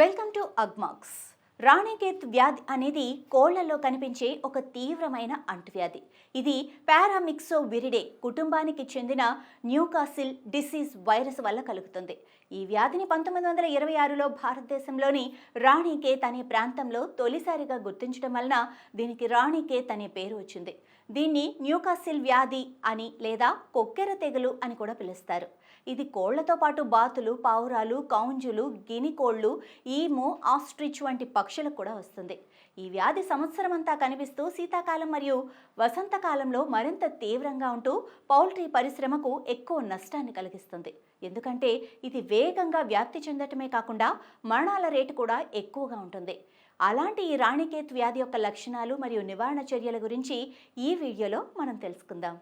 Welcome to Agmax. Ranikhet వ్యాధి అనేది కోళ్ళలో కనిపించే ఒక తీవ్రమైన అంటువ్యాధి. ఇది పారామిక్సో విరిడే కుటుంబానికి చెందిన న్యూకాసిల్ డిసీజ్ వైరస్ వల్ల కలుగుతుంది. ఈ వ్యాధిని పంతొమ్మిది వందల ఇరవై ఆరులో భారతదేశంలోని రాణికేత్ అనే ప్రాంతంలో తొలిసారిగా గుర్తించడం వలన దీనికి రాణికేత్ అనే పేరు వచ్చింది. దీన్ని న్యూకాసిల్ వ్యాధి అని లేదా కొక్కెర తెగులు అని కూడా పిలుస్తారు. ఇది కోళ్ళతో పాటు బాతులు పావురాలు కౌంజులు గినికోళ్ళు ఈము ఆస్ట్రిచ్ వంటి పక్షులకు కూడా వస్తుంది. ఈ వ్యాధి సంవత్సరం అంతా కనిపిస్తూ శీతాకాలం మరియు వసంతకాలంలో మరింత తీవ్రంగా ఉంటూ పౌల్ట్రీ పరిశ్రమకు ఎక్కువ నష్టాన్ని కలిగిస్తుంది. ఎందుకంటే ఇది వేగంగా వ్యాప్తి చెందటమే కాకుండా మరణాల రేటు కూడా ఎక్కువగా ఉంటుంది. అలాంటి ఈ రాణికేత్ వ్యాధి యొక్క లక్షణాలు మరియు నివారణ చర్యల గురించి ఈ వీడియోలో మనం తెలుసుకుందాం.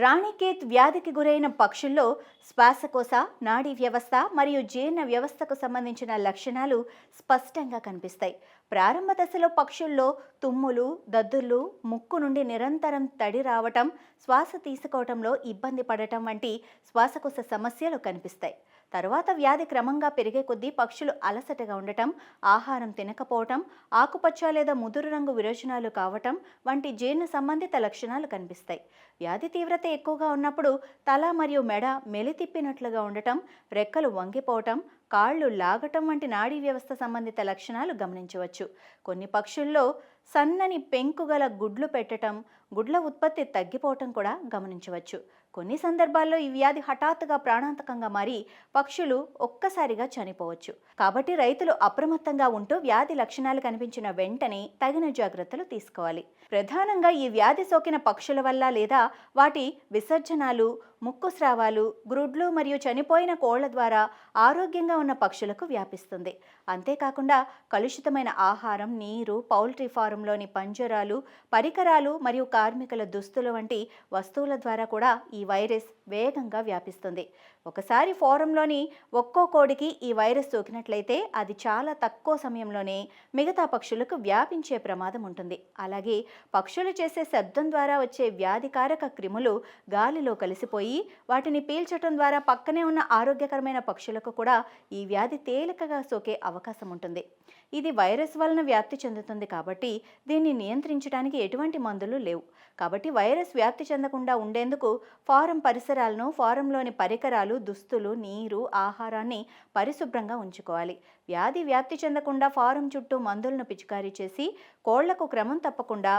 రాణికేత్ వ్యాధికి గురైన పక్షుల్లో శ్వాసకోశ నాడీ వ్యవస్థ మరియు జీర్ణ వ్యవస్థకు సంబంధించిన లక్షణాలు స్పష్టంగా కనిపిస్తాయి. ప్రారంభ దశలో పక్షుల్లో తుమ్ములు దద్దుర్లు ముక్కు నుండి నిరంతరం తడి రావటం శ్వాస తీసుకోవటంలో ఇబ్బంది పడటం వంటి శ్వాసకోశ సమస్యలు కనిపిస్తాయి. తరువాత వ్యాధి క్రమంగా పెరిగే కొద్దీ పక్షులు అలసటగా ఉండటం ఆహారం తినకపోవటం ఆకుపచ్చ లేదా ముదురు రంగు విరోచనాలు కావటం వంటి జీర్ణ సంబంధిత లక్షణాలు కనిపిస్తాయి. వ్యాధి తీవ్రత ఎక్కువగా ఉన్నప్పుడు తల మరియు మెడ మెలితిప్పినట్లుగా ఉండటం రెక్కలు వంగిపోవటం కాళ్ళు లాగటం వంటి నాడీ వ్యవస్థ సంబంధిత లక్షణాలు గమనించవచ్చు. కొన్ని పక్షుల్లో సన్నని పెంకుగల గుడ్లు పెట్టటం గుడ్ల ఉత్పత్తి తగ్గిపోవటం కూడా గమనించవచ్చు. కొన్ని సందర్భాల్లో ఈ వ్యాధి హఠాత్తుగా ప్రాణాంతకంగా మారి పక్షులు ఒక్కసారిగా చనిపోవచ్చు. కాబట్టి రైతులు అప్రమత్తంగా ఉంటూ వ్యాధి లక్షణాలు కనిపించిన వెంటనే తగిన జాగ్రత్తలు తీసుకోవాలి. ప్రధానంగా ఈ వ్యాధి సోకిన పక్షుల వల్ల లేదా వాటి విసర్జనాలు ముక్కు స్రావాలు గ్రుడ్లు మరియు చనిపోయిన కోళ్ళ ద్వారా ఆరోగ్యంగా ఉన్న పక్షులకు వ్యాపిస్తుంది. అంతేకాకుండా కలుషితమైన ఆహారం నీరు పౌల్ట్రీ ఫారంలోని పంజరాలు పరికరాలు మరియు కార్మికుల దుస్తులు వంటి వస్తువుల ద్వారా కూడా ఈ వైరస్ వేగంగా వ్యాపిస్తుంది. ఒకసారి ఫోరంలోని ఒక్కో కోడికి ఈ వైరస్ సోకినట్లయితే అది చాలా తక్కువ సమయంలోనే మిగతా పక్షులకు వ్యాపించే ప్రమాదం ఉంటుంది. అలాగే పక్షులు చేసే శబ్దం ద్వారా వచ్చే వ్యాధికారక క్రిములు గాలిలో కలిసిపోయి వాటిని పీల్చటం ద్వారా పక్కనే ఉన్న ఆరోగ్యకరమైన పక్షులకు కూడా ఈ వ్యాధి తేలికగా సోకే అవకాశం ఉంటుంది. ఇది వైరస్ వలన వ్యాప్తి చెందుతుంది కాబట్టి దీన్ని నియంత్రించడానికి ఎటువంటి మందులు లేవు. కాబట్టి వైరస్ వ్యాప్తి చెందకుండా ఉండేందుకు ఫారం పరిసరాలను ఫారంలోని పరికరాలు దుస్తులు నీరు ఆహారాన్ని పరిశుభ్రంగా ఉంచుకోవాలి. వ్యాధి వ్యాప్తి చెందకుండా ఫారం చుట్టూ మందులను పిచికారీ చేసి కోళ్ళకు క్రమం తప్పకుండా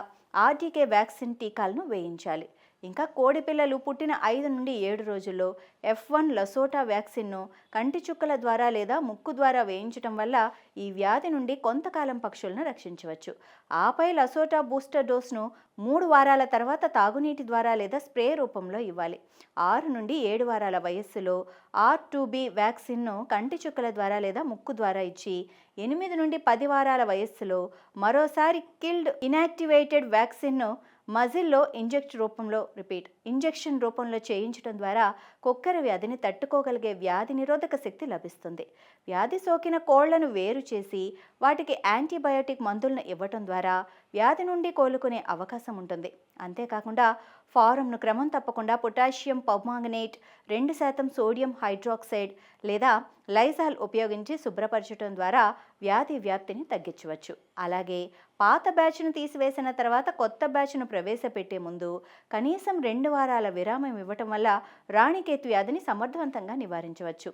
ఆర్టీకే వ్యాక్సిన్ టీకాలను వేయించాలి. ఇంకా కోడి పిల్లలు పుట్టిన ఐదు నుండి ఏడు రోజుల్లో ఎఫ్ వన్ లసోటా వ్యాక్సిన్ను కంటి చుక్కల ద్వారా లేదా ముక్కు ద్వారా వేయించటం వల్ల ఈ వ్యాధి నుండి కొంతకాలం పక్షులను రక్షించవచ్చు. ఆపై లసోటా బూస్టర్ డోస్ను మూడు వారాల తర్వాత తాగునీటి ద్వారా లేదా స్ప్రే రూపంలో ఇవ్వాలి. ఆరు నుండి ఏడు వారాల వయస్సులో ఆర్ టూ బి వ్యాక్సిన్ను కంటి చుక్కల ద్వారా లేదా ముక్కు ద్వారా ఇచ్చి ఎనిమిది నుండి పది వారాల వయస్సులో మరోసారి కిల్డ్ ఇనాక్టివేటెడ్ వ్యాక్సిన్ను మజిల్లో ఇంజెక్ట్ రూపంలో రిపీట్ ఇంజెక్షన్ రూపంలో చేయించడం ద్వారా కుక్కర వ్యాధిని తట్టుకోగలిగే వ్యాధి నిరోధక శక్తి లభిస్తుంది. వ్యాధి సోకిన కోళ్ళను వేరు చేసి వాటికి యాంటీబయోటిక్ మందులను ఇవ్వటం ద్వారా వ్యాధి నుండి కోలుకునే అవకాశం ఉంటుంది. అంతేకాకుండా ఫారంను క్రమం తప్పకుండా పొటాషియం పర్మాంగనేట్ రెండు శాతం సోడియం హైడ్రాక్సైడ్ లేదా లైజాల్ ఉపయోగించి శుభ్రపరచడం ద్వారా వ్యాధి వ్యాప్తిని తగ్గించవచ్చు. అలాగే పాత బ్యాచ్ను తీసివేసిన తర్వాత కొత్త బ్యాచ్ను ప్రవేశపెట్టే ముందు కనీసం రెండు వారాల విరామం ఇవ్వటం వల్ల రాణికేతు వ్యాధిని సమర్థవంతంగా నివారించవచ్చు.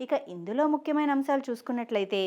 ఇక ఇందులో ముఖ్యమైన అంశాలు చూసుకున్నట్లయితే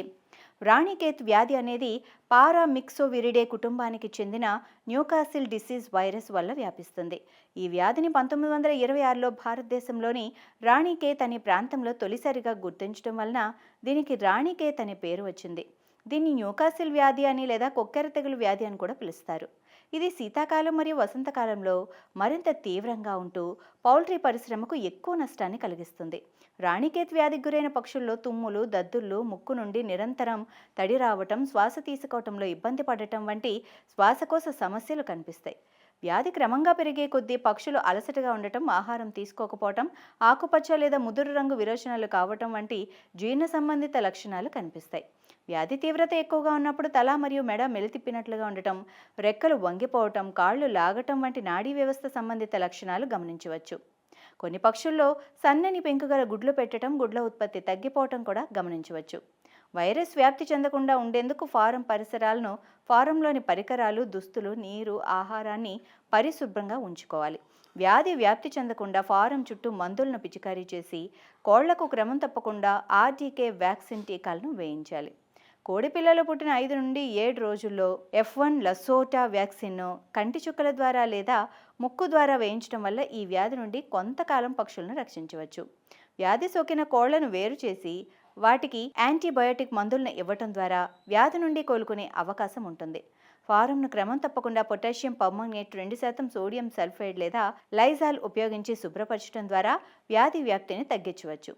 రాణికేత్ వ్యాధి అనేది పారామిక్సోవిరిడే కుటుంబానికి చెందిన న్యూకాసిల్ డిసీజ్ వైరస్ వల్ల వ్యాపిస్తుంది. ఈ వ్యాధిని పంతొమ్మిది వందల ఇరవై ఆరులో భారతదేశంలోని రాణికేత్ అనే ప్రాంతంలో తొలిసారిగా గుర్తించడం వలన దీనికి రాణికేత్ అనే పేరు వచ్చింది. దీన్ని న్యూకాసిల్ వ్యాధి అని లేదా కొక్కెర తెగులు వ్యాధి అని కూడా పిలుస్తారు. ఇది శీతాకాలం మరియు వసంతకాలంలో మరింత తీవ్రంగా ఉంటూ పౌల్ట్రీ పరిశ్రమకు ఎక్కువ నష్టాన్ని కలిగిస్తుంది. రాణికేత్ వ్యాధికి గురైన పక్షుల్లో తుమ్ములు దద్దుర్లు ముక్కు నుండి నిరంతరం తడి రావటం శ్వాస తీసుకోవటంలో ఇబ్బంది పడటం వంటి శ్వాసకోశ సమస్యలు కనిపిస్తాయి. వ్యాధి క్రమంగా పెరిగే కొద్దీ పక్షులు అలసటగా ఉండటం ఆహారం తీసుకోకపోవటం ఆకుపచ్చ లేదా ముదురు రంగు విరోచనాలు కావటం వంటి జీర్ణ సంబంధిత లక్షణాలు కనిపిస్తాయి. వ్యాధి తీవ్రత ఎక్కువగా ఉన్నప్పుడు తల మరియు మెడ మెలితిప్పినట్లుగా ఉండటం రెక్కలు వంగిపోవటం కాళ్ళు లాగటం వంటి నాడీ వ్యవస్థ సంబంధిత లక్షణాలు గమనించవచ్చు. కొన్ని పక్షుల్లో సన్నని పెంకుగల గుడ్లు పెట్టడం గుడ్ల ఉత్పత్తి తగ్గిపోవటం కూడా గమనించవచ్చు. వైరస్ వ్యాప్తి చెందకుండా ఉండేందుకు ఫారం పరిసరాలను ఫారంలోని పరికరాలు దుస్తులు నీరు ఆహారాన్ని పరిశుభ్రంగా ఉంచుకోవాలి. వ్యాధి వ్యాప్తి చెందకుండా ఫారం చుట్టూ మందులను పిచికారీ చేసి కోళ్ళకు క్రమం తప్పకుండా ఆర్డీకే వ్యాక్సిన్ టీకాలను వేయించాలి. కోడి పిల్లలు పుట్టిన ఐదు నుండి ఏడు రోజుల్లో ఎఫ్ వన్ లసోటా వ్యాక్సిన్ను కంటి చుక్కల ద్వారా లేదా ముక్కు ద్వారా వేయించడం వల్ల ఈ వ్యాధి నుండి కొంతకాలం పక్షులను రక్షించవచ్చు. వ్యాధి సోకిన కోళ్ళను వేరు చేసి వాటికి యాంటీబయోటిక్ మందులను ఇవ్వటం ద్వారా వ్యాధి నుండి కోలుకునే అవకాశం ఉంటుంది. ఫారంను క్రమం తప్పకుండా పొటాషియం పర్మంగనేట్ రెండు శాతం సోడియం సల్ఫైడ్ లేదా లైజాల్ ఉపయోగించి శుభ్రపరచడం ద్వారా వ్యాధి వ్యాప్తిని తగ్గించవచ్చు.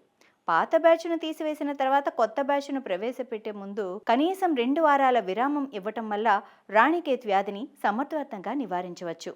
పాత బ్యాచ్ను తీసివేసిన తర్వాత కొత్త బ్యాచ్ను ప్రవేశపెట్టే ముందు కనీసం రెండు వారాల విరామం ఇవ్వటం వల్ల రాణికేత్ వ్యాధిని సమర్థవంతంగా నివారించవచ్చు.